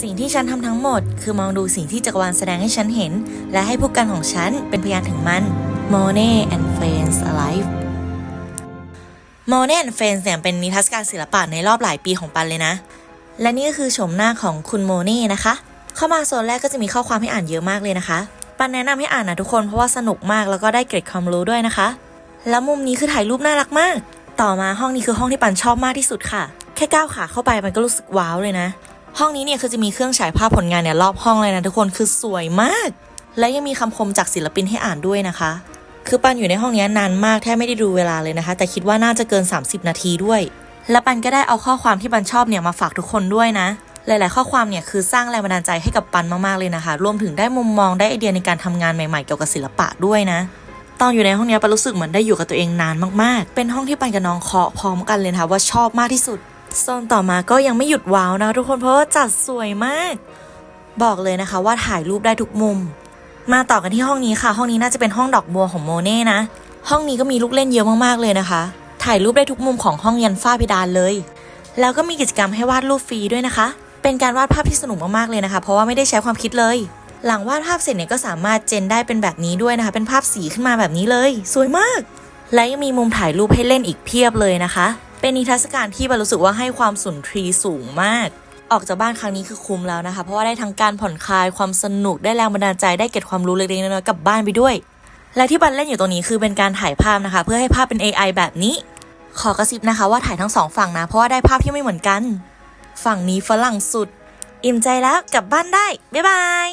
สิ่งที่ฉันทำทั้งหมด คือมองดูสิ่งที่จักรวาลแสดงให้ฉันเห็น และให้ผู้กันของฉันเป็นพยานถึงมัน Monet and Friends Alive Monet and Friends เนี่ยเป็นนิทรรศการศิลปะในรอบหลายปีของปันเลยนะ และนี่ก็คือโฉมหน้าของคุณโมเน่นะคะ เข้ามาโซนแรกก็จะมีข้อความให้อ่านเยอะมากเลยนะคะ ปันแนะนำให้อ่านนะทุกคนเพราะว่าสนุกมากแล้วก็ได้เกร็ดความรู้ด้วยนะคะ แล้วมุมนี้คือถ่ายรูปน่ารักมาก ต่อมาห้องนี้คือห้องที่ปันชอบมากที่สุดค่ะ แค่ก้าวขาเข้าไปมันก็รู้สึกว้าวเลยนะ ห้องนี้เนี่ยคือจะมีเครื่องฉายภาพผลงานเนี่ยรอบห้องเลยนะทุกคนคือสวยมาก และยังมีคำคมจากศิลปินให้อ่านด้วยนะคะ คือปันอยู่ในห้องนี้นานมากแทบไม่ได้ดูเวลาเลยนะคะ แต่คิดว่าน่าจะเกิน 30 นาทีด้วย และปันก็ได้เอาข้อความที่ปันชอบเนี่ยมาฝากทุกคนด้วยนะ หลาย ๆ ข้อความเนี่ยคือสร้างแรงบันดาลใจให้กับปันมากๆเลยนะคะ รวมถึงได้มุมมองได้ไอเดียในการทำงานใหม่ ๆ เกี่ยวกับศิลปะด้วยนะตอนอยู่ในห้องนี้ปันรู้สึกเหมือนได้อยู่กับตัวเองนานมากๆ เป็นห้องที่ปันกับน้องเคาะพร้อมกันเลยนะคะว่าชอบมากที่สุด โซนต่อมาก็ยังไม่หยุดว้าวนะทุกคนเพราะว่าจัดสวยมาก บอกเลยนะคะว่าถ่ายรูปได้ทุกมุม มาต่อกันที่ห้องนี้ค่ะ ห้องนี้น่าจะเป็นห้องดอกบัวของโมเน่นะ ห้องนี้ก็มีลูกเล่นเยอะมากๆเลยนะคะ ถ่ายรูปได้ทุกมุมของห้องยันฝ้าเพดานเลย แล้วก็มีกิจกรรมให้วาดรูปฟรีด้วยนะคะ เป็นการวาดภาพที่สนุกมากๆเลยนะคะ เพราะว่าไม่ได้ใช้ความคิดเลย หลังวาดภาพเสร็จเนี่ยก็สามารถเจนได้เป็นแบบนี้ด้วยนะคะ เป็นภาพสีขึ้นมาแบบนี้เลย สวยมาก และยังมีมุมถ่ายรูปให้เล่นอีกเพียบเลยนะคะ เป็นนิทรรศการที่บรรู้สึกว่าให้ความสุนทรีสูงมาก ออกจากบ้านครั้งนี้คือคุ้มแล้วนะคะ เพราะว่าได้ทั้งการผ่อนคลายความสนุกได้แรงบันดาลใจได้เก็บความรู้เล็กๆน้อยๆกลับบ้านไปด้วย และที่บันเล่นอยู่ตรงนี้คือเป็นการถ่ายภาพนะคะ เพื่อให้ภาพเป็น AI แบบนี้ ขอกระซิบนะคะว่าถ่ายทั้งสองฝั่งนะ เพราะว่าได้ภาพที่ไม่เหมือนกัน ฝั่งนี้ฝรั่งสุด อิ่มใจแล้วกลับบ้านได้บ๊ายบาย